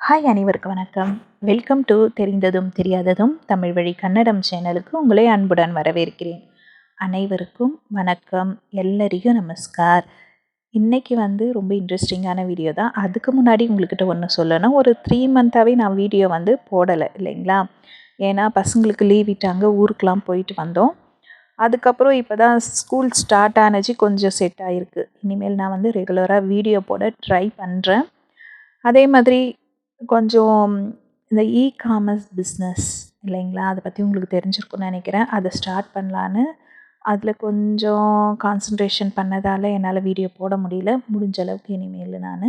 Hi அனைவருக்கும் வணக்கம். Welcome to தெரிந்ததும் தெரியாததும் தமிழ் வழி கன்னடம் சேனலுக்கு உங்களை அன்புடன் வரவேற்கிறேன். அனைவருக்கும் வணக்கம். எல்லோரையும் நமஸ்கார். இன்றைக்கி வந்து ரொம்ப இன்ட்ரெஸ்டிங்கான வீடியோ தான். அதுக்கு முன்னாடி உங்கள்கிட்ட ஒன்று சொல்லணும். ஒரு த்ரீ மந்த்தாகவே நான் வீடியோ வந்து போடலை இல்லைங்களா? ஏன்னா பசங்களுக்கு லீவ் விட்டாங்க ஊருக்கெலாம் போயிட்டு வந்தோம். அதுக்கப்புறம் இப்போ தான் ஸ்கூல் ஸ்டார்ட் ஆனச்சு கொஞ்சம் செட் ஆகிருக்கு இனிமேல் நான் வந்து ரெகுலராக வீடியோ போட ட்ரை பண்ணுறேன் அதே மாதிரி கொஞ்சம் இந்த இ காமர்ஸ் பிஸ்னஸ் இல்லைங்களா? அதை பற்றி உங்களுக்கு தெரிஞ்சிருக்கும்னு நினைக்கிறேன். அதை ஸ்டார்ட் பண்ணலான்னு. அதில் கொஞ்சம் கான்சன்ட்ரேஷன் பண்ணதால் என்னால் வீடியோ போட முடியல. முடிஞ்ச அளவுக்கு இனிமேல் நான்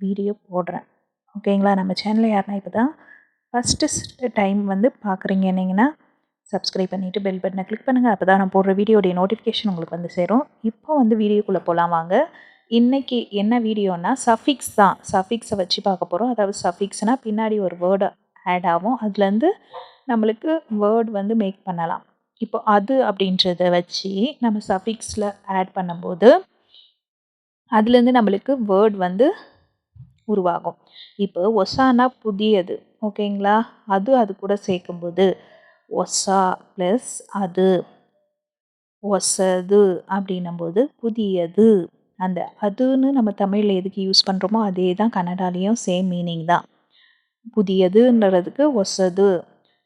வீடியோ போடுறேன். ஓகேங்களா? நம்ம சேனலில் யாருன்னா இப்போ தான் ஃபஸ்ட்டு டைம் வந்து பார்க்குறீங்கன்னீங்கன்னா சப்ஸ்கிரைப் பண்ணிவிட்டு பெல் பட்டனை கிளிக் பண்ணுங்கள் அப்போ தான் நான் போடுற வீடியோடைய நோட்டிஃபிகேஷன் உங்களுக்கு வந்து சேரும். இப்போ வந்து வீடியோக்குள்ளே போகலாம் வாங்க. இன்றைக்கி என்ன வீடியோனா சஃபிக்ஸ் தான். சஃபிக்ஸை வச்சு பார்க்க போகிறோம் அதாவது சஃபிக்ஸ்னால் பின்னாடி ஒரு வேர்டு ஆட் ஆகும். அதுலேருந்து நம்மளுக்கு வேர்டு வந்து மேக் பண்ணலாம். இப்போ அது அப்படின்றத வச்சு நம்ம சஃபிக்ஸில் ஆட் பண்ணும்போது அதுலேருந்து நம்மளுக்கு வேர்டு வந்து உருவாகும். இப்போ ஒசானா புதியது. ஓகேங்களா? அது அது கூட சேர்க்கும்போது ஒசா ப்ளஸ் அது ஒசது அப்படின்னும்போது புதியது. அந்த அதுன்னு நம்ம தமிழில் எதுக்கு யூஸ் பண்ணுறோமோ அதே தான் கன்னடாலேயும் சேம் மீனிங் தான். புதியதுன்றதுக்கு ஒசது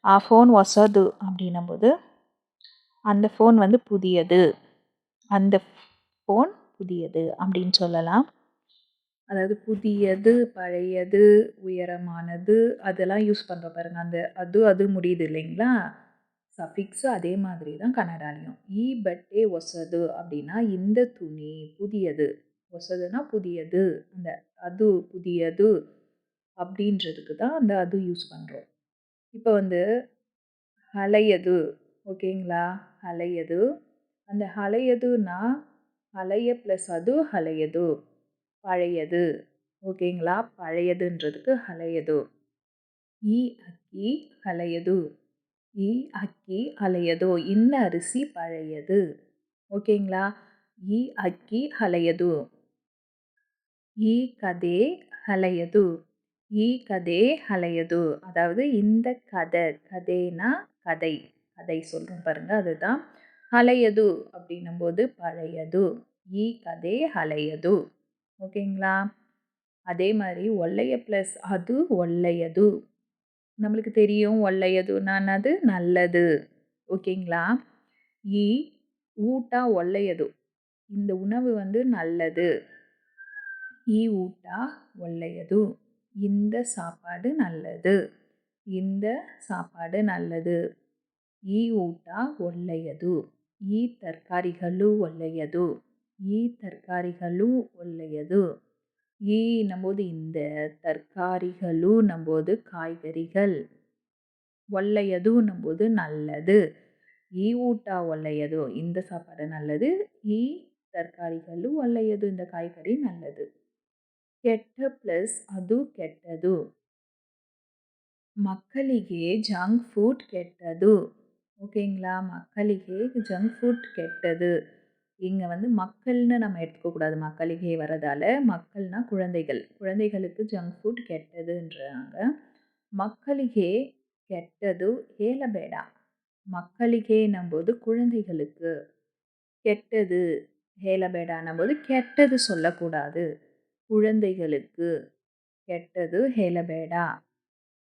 ஆ ஃபோன் ஒசது அப்படின்னும்போது அந்த ஃபோன் வந்து புதியது. அந்த ஃபோன் புதியது அப்படின்னு சொல்லலாம். அதாவது புதியது பழையது உயரமானது அதெல்லாம் யூஸ் பண்ணுறோம் பாருங்கள் அந்த அது அது முடியுது இல்லைங்களா? சஃபிக்ஸு அதே மாதிரி தான் கன்னடாலையும் ஈ e பட்டே ஒசது அப்படின்னா இந்த துணி புதியது. ஒசதுனா புதியது. அந்த அது புதியது அப்படின்றதுக்கு தான் அந்த அது யூஸ் பண்ணுறோம் இப்போ வந்து ஹலையது ஓகேங்களா? ஹலையது அந்த ஹலையதுன்னா ஹலைய ப்ளஸ் அது ஹலையது பழையது ஓகேங்களா? பழையதுன்றதுக்கு ஹலையது ஈ e அக்கி ஹலையது இ அக்கி அலையதோ இன்ன அரிசி பழையது. ஓகேங்களா? ஈ அக்கி அலையது. இ கதே அலையது. இ கதே அலையது. அதாவது இந்த கதை கதைனா கதை. கதை சொல்கிறோம் பாருங்கள் அதுதான். அலையது அப்படின்னும் போது பழையது. இ கதே அலையது. ஓகேங்களா? அதே மாதிரி ஒல்லைய ப்ளஸ் அது ஒல்லையது. நம்மளுக்கு தெரியும் ಒಳ್ಳೆಯದುನದು நல்லது ஓகேங்களா ஈ ஊட்டா ஒல்லையது இந்த உணவு வந்து நல்லது ஈ ஊட்டா ஒல்லையது இந்த சாப்பாடு நல்லது இந்த சாப்பாடு நல்லது ಈ ಊಟ ಒಳ್ಳೆಯದು ಈ ತರಕಾರಿಗಳು ಒಳ್ಳೆಯದು ಈ ತರಕಾರಿಗಳು ಒಳ್ಳೆಯದು ಈ நம்போது இந்த தற்காரிகளு நம்போது காய்கறிகள் ஒல்லையது நம்போது நல்லது ಈ ಊಟ ಒಳ್ಳೆಯದು இந்த சாப்பாடு நல்லது ಈ ತರಕಾರಿಗಳು ಒಳ್ಳೆಯದು இந்த காய்கறி நல்லது ಕೆಟ್ಟ ಪ್ಲಸ್ ಅದು ಕೆಟ್ಟದು ಮಕ್ಕಳಿಗೆ ஜங்க் ஃபுட் கெட்டது ஓகேங்களா மக்களிகே ஜங்க் ஃபுட் கெட்டது இங்கே வந்து மக்கள்னு நம்ம எடுத்துக்கக்கூடாது மக்களிகே வரதால் மக்கள்னால் குழந்தைகள் குழந்தைகளுக்கு ஜங்க் ஃபுட் கெட்டதுன்றாங்க மக்களிகே ಕೆಟ್ಟದು ಹೇಳಬೇಡ ಮಕ್ಕಳಿಗೆ ನಂಬೋದು குழந்தைகளுக்கு கெட்டது ಹೇಳಬೇಡ நம்போது கெட்டது சொல்லக்கூடாது குழந்தைகளுக்கு கெட்டது ಹೇಳಬೇಡ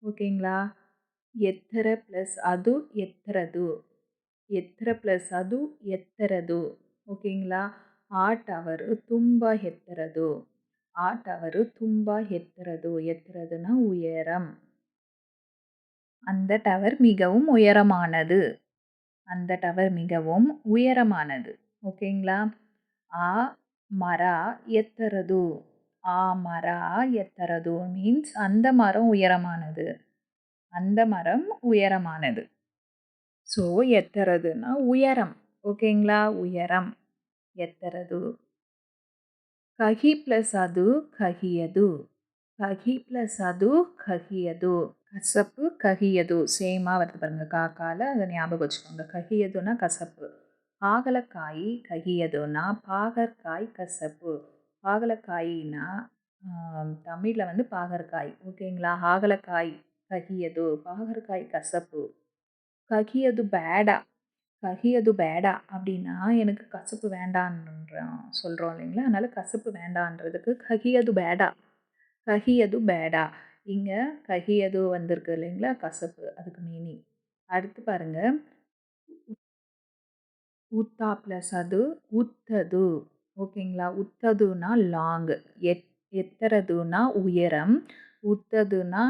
ஓகேங்களா ಎತ್ತರ ப்ளஸ் அது ಎತ್ತರದು ಎತ್ತರ ப்ளஸ் ಅದು ಎತ್ತರದು ஓகேங்களா? ஆட் ಓಕೆಂಗ್ಳಾ ಆಟವರು எத்துறது. ஆட் ಆಟವರು ತುಂಬ ಎತ್ತರದು எத்துறதுனா உயரம். அந்த டவர் மிகவும் உயரமானது. அந்த டவர் மிகவும் உயரமானது. ஓகேங்களா? ஆ மர ಎತ್ತರದು ஆ ಮರ ಎತ್ತರದು மீன்ஸ் அந்த மரம் உயரமானது. அந்த மரம் உயரமானது. ஸோ எத்தரதுன்னா உயரம். ஓகேங்களா உயரம் ಎತ್ತರದು ಕಹಿ ಪ್ಲಸ್ ಅದು ಕಹಿಯದು கஹி ப்ளஸ் அது கஹியது கசப்பு கஹியது சேமாக வருது பாருங்கள் காக்கால அதை ஞாபகம் வச்சுக்கோங்க கஹியதுன்னா கசப்பு பாகலக்காய் கஹியதுன்னா பாகற்காய் கசப்பு பாகலக்காயினா தமிழில் வந்து பாகற்காய் ஓகேங்களா ஆகலக்காய் ககியது பாகற்காய் கசப்பு ககியது பேடா கஹி அது பேடா அப்படின்னா எனக்கு கசப்பு வேண்டான்றோம் சொல்கிறோம் இல்லைங்களா? அதனால் கசப்பு வேண்டான்றதுக்கு கஹி அது பேடா கஹி அது பேடா இங்கே கஹி அது வந்திருக்கு இல்லைங்களா? கசப்பு அதுக்கு மீனிங் அடுத்து பாருங்கள் உத்தா ப்ளஸ் அது உத்தது ஓகேங்களா? உத்ததுனா லாங் எட் எத்தரதுனா உயரம். உத்ததுனா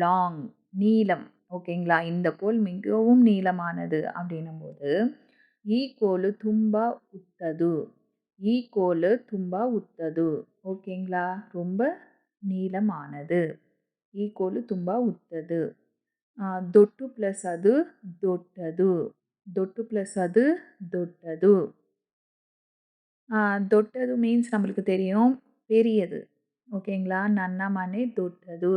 லாங் நீளம். ஓகேங்களா இந்த கோல் மிகவும் நீளமானது அப்படின்னும்போது ಈ ಕೋಲು ತುಂಬ ಉತ್ತದು ಈ கோல் தும்பா உத்தது ஓகேங்களா ரொம்ப நீளமானது ಈ ಕೋಲು ತುಂಬ ಉತ್ತದು ದೊಟ್ಟು ಪ್ಲಸ್ ಅದು ದೊಡ್ಡದು ದೊಟ್ಟು ಪ್ಲಸ್ அது ದೊಡ್ಡದು தொட்டது மீன்ஸ் நம்மளுக்கு தெரியும் பெரியது ஓகேங்களா நன்னா மனை தொட்டது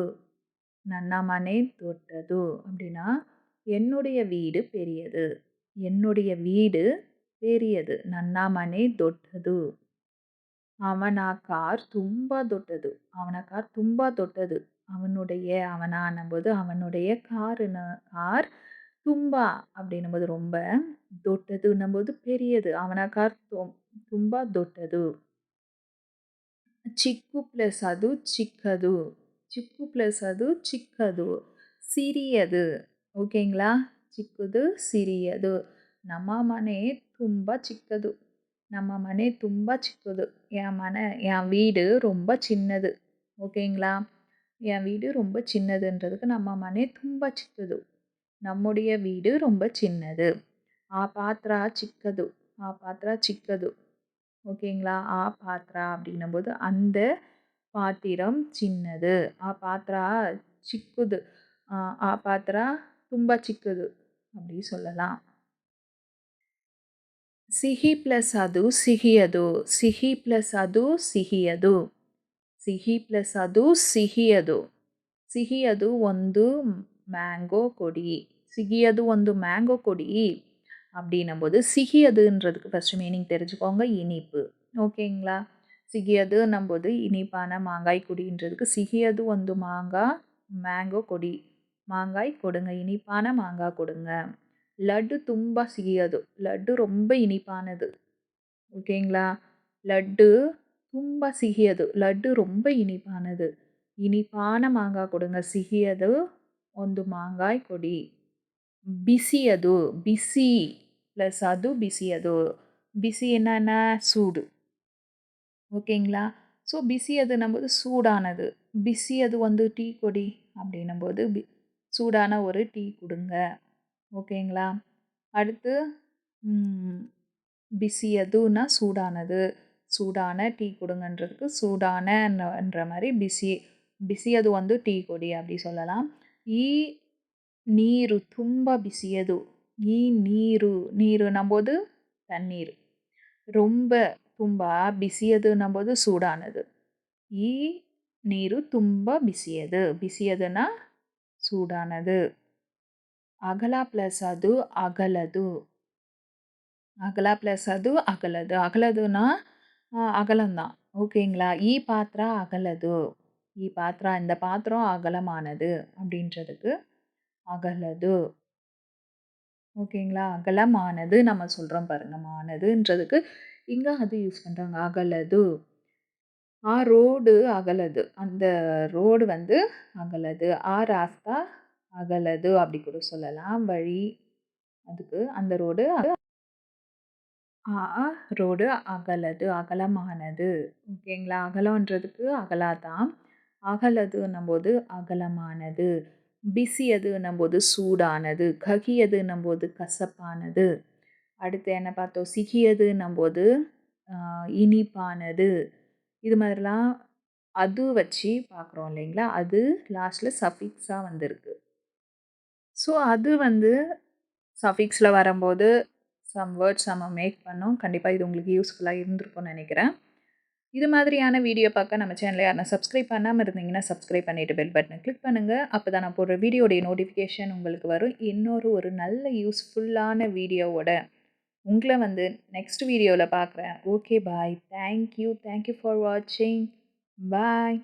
நன்னா மனை தொட்டது. அப்படின்னா என்னுடைய வீடு பெரியது. என்னுடைய வீடு பெரியது. நன்னா தொட்டது. அவனா கார் தும்பா தொட்டது. அவன கார் தும்பா தொட்டது. அவனுடைய அவனா என்னும்போது அவனுடைய காருன்னு கார் தும்பா அப்படின்னும்போது ரொம்ப தொட்டதுன்னும்போது பெரியது. அவன கார் தும்பா தொட்டது. ಚಿಕ್ಕು ಪ್ಲಸ್ ಅದು ಚಿಕ್ಕದು சிக்கு ப்ளஸ் அது ಚಿಕ್ಕದು சிறியது. ஓகேங்களா? சிக்குது சிறியது. நம்ம ಮನೆ ತುಂಬ ಚಿಕ್ಕದು நம்ம மனை ரொம்ப சிக்குது. என் மனை என் வீடு ரொம்ப சின்னது. ஓகேங்களா? என் வீடு ரொம்ப சின்னதுன்றதுக்கு நம்ம மனை ತುಂಬ ಚಿಕ್ಕದು நம்முடைய வீடு ரொம்ப சின்னது. ஆ பாத்திரா சிக்கது. ஆ பாத்திரா சிக்கது. ஓகேங்களா? ஆ பாத்திரா அப்படின்னும் போது அந்த பாத்திரம் சின்னது ಆ ಪಾತ್ರ ಚಿಕ್ಕದು ಆ ಪಾತ್ರ ತುಂಬ ಚಿಕ್ಕದು அப்படி சொல்லலாம் ಸಿಹಿ ಪ್ಲಸ್ ಅದು ಸಿಹಿಯದು ಸಿಹಿ ಪ್ಲಸ್ ಅದು ಸಿಹಿಯದು ಸಿಹಿ ಪ್ಲಸ್ ಅದು ಸಿಹಿಯದು ಸಿಹಿಯದು ಒಂದು மேங்கோ கொடி சிகியது ಒಂದು மேங்கோ கொடி அப்படின்னும்போது சிகியதுன்றதுக்கு ஃபஸ்ட்டு மீனிங் தெரிஞ்சுக்கோங்க இனிப்பு ஓகேங்களா சிகியதுன்னும்போது இனிப்பான மாங்காய் கொடின்றதுக்கு சிகியது ಒಂದು மாங்காய் மேங்கோ கொடி மாங்காய் கொடுங்க இனிப்பான மாங்காய் கொடுங்க லட்டு ತುಂಬ ಸಿಹಿಯದು லட்டு ரொம்ப இனிப்பானது ஓகேங்களா லட்டு ತುಂಬ ಸಿಹಿಯದು ಲಡ್ಡು ரொம்ப இனிப்பானது இனிப்பான மாங்காய் கொடுங்க ಸಿಹಿಯದು ಒಂದು ಮಾಂಗಾಯ್ ಕೊಡಿ ಬಿಸಿಯದು ಬಿಸಿ ப்ளஸ் அது பிசியது பிசி என்னென்ன சூடு ஓகேங்களா ஸோ பிசி அது நம்ம சூடானது பிசி அது வந்து டீ கொடி அப்படின்னும்போது பி சூடான ஒரு டீ கொடுங்க ஓகேங்களா அடுத்து பிசியதுன்னா சூடானது சூடான டீ கொடுங்கன்றதுக்கு சூடானன்ற மாதிரி பிசி ಬಿಸಿ ಅದು ಒಂದು ಟೀ ಕೊಡಿ அப்படி சொல்லலாம் ಈ ನೀರು ತುಂಬ ಬಿಸಿಯದು ಈ ನೀರು ನೀರು ನಂಬೋದು தண்ணீர் ரொம்ப ತುಂಬ ಬಿಸಿಯದು ನಂಬೋದು ಸೂಡ ಅನ್ನೋದು ಈ ನೀರು ತುಂಬ ಬಿಸಿಯದು ಬಿಸಿಯದನ್ನು ಸೂಡಾನದು. ಅಗಲ ಪ್ಲಸ್ ಅದು ಅಗಲದು. அகல ப்ளஸ் அது அகலது அகலதுன்னா அகலம்தான் ஓகேங்களா ஈ பாத்திரா அகலது ஈ பாத்திரா இந்த பாத்திரம் அகலமானது அப்படின்றதுக்கு அகலது ஓகேங்களா அகலமானது நம்ம சொல்கிறோம் பாருங்க மானதுன்றதுக்கு இங்கே அது யூஸ் பண்ணுறாங்க அகலது. ஆ ரோடு அகலது. அந்த ரோடு வந்து அகலது. ஆ ராஸ்தா அகலது அப்படி கூட சொல்லலாம். வழி அதுக்கு அந்த ரோடு ஆ ரோடு அகலது. அகலமானது. ஓகேங்களா? அகலன்றதுக்கு அகலா தான் அகலதுன்னும்போது அகலமானது. பிசியதுன்னும்போது சூடானது. ககியதுன்னும்போது கசப்பானது. அடுத்து என்ன பார்த்தோம்? சிகியதுன்னும்போது இனிப்பானது. இது மாதிரிலாம் அது வச்சு பார்க்குறோம் இல்லைங்களா? அது லாஸ்ட்டில் சஃபிக்ஸாக வந்திருக்கு. ஸோ அது வந்து சஃபிக்ஸில் வரும்போது சம் வேர்ட்ஸ் நம்ம மேக் பண்ணோம். கண்டிப்பாக இது உங்களுக்கு யூஸ்ஃபுல்லாக இருந்திருக்கும்னு நினைக்கிறேன். இது மாதிரியான வீடியோ பார்க்க நம்ம சேனலை யாரும் சப்ஸ்கிரைப் பண்ணாமல் இருந்தீங்கன்னா சப்ஸ்கிரைப் பண்ணிவிட்டு பெல் பட்டனை கிளிக் பண்ணுங்கள் அப்போ தான் நான் போடுற வீடியோடைய நோட்டிஃபிகேஷன் உங்களுக்கு வரும். இன்னொரு ஒரு நல்ல யூஸ்ஃபுல்லான வீடியோவோட உங்களை வந்து நெக்ஸ்ட் வீடியோவில் பார்க்குறேன் okay bye thank you thank you for வாட்சிங் பாய்